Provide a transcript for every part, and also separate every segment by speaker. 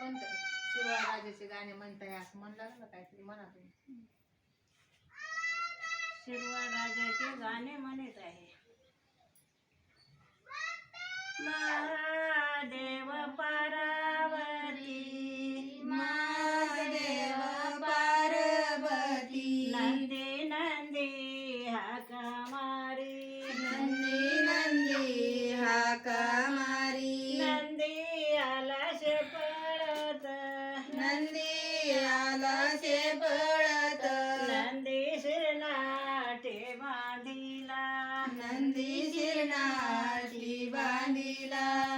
Speaker 1: कोणतं? शिरवाळराजाचे गाणे म्हणताय असं म्हणलं ना काहीतरी म्हणा तुम्ही.
Speaker 2: शिरवा राजाचे गाणे म्हणत आहे. महादेव
Speaker 3: पारावर शिरणार शिवानीला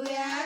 Speaker 2: Hallelujah.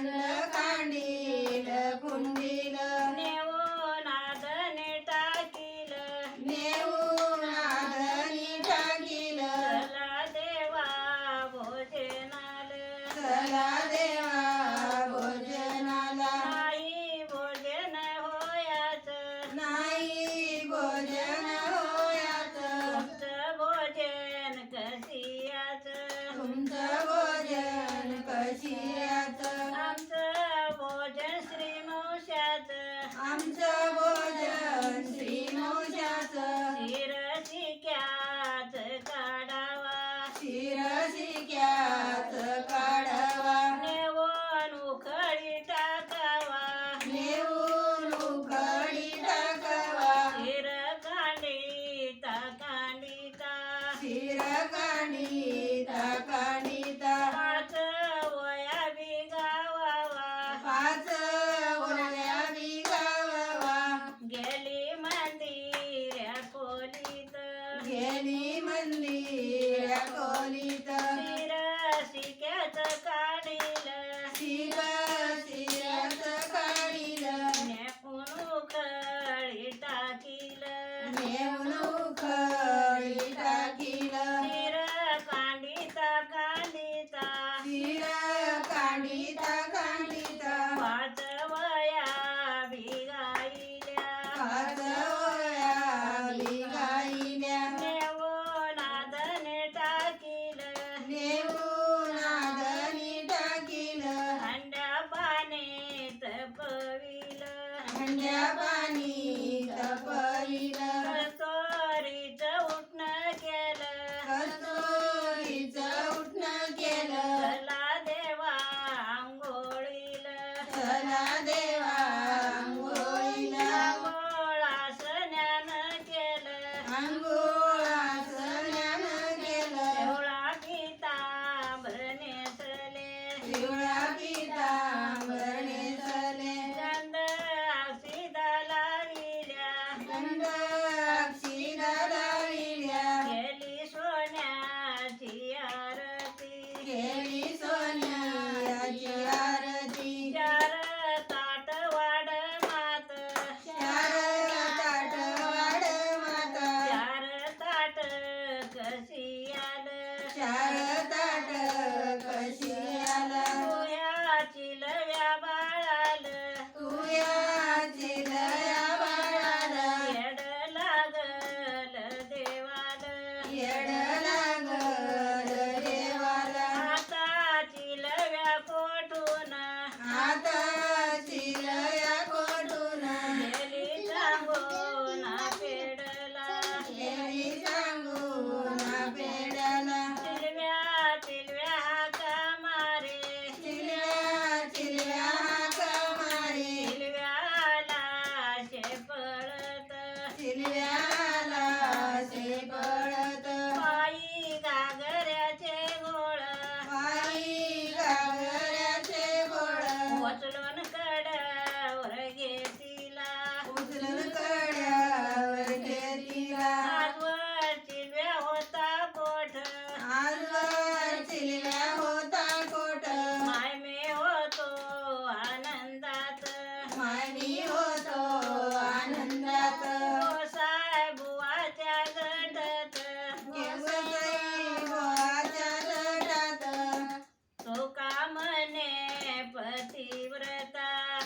Speaker 2: കണ്ണ് കാണ്ടിയിൽ
Speaker 3: കുണ്ടിൽ meu no
Speaker 2: cor e Shara.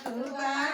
Speaker 2: 头
Speaker 3: 发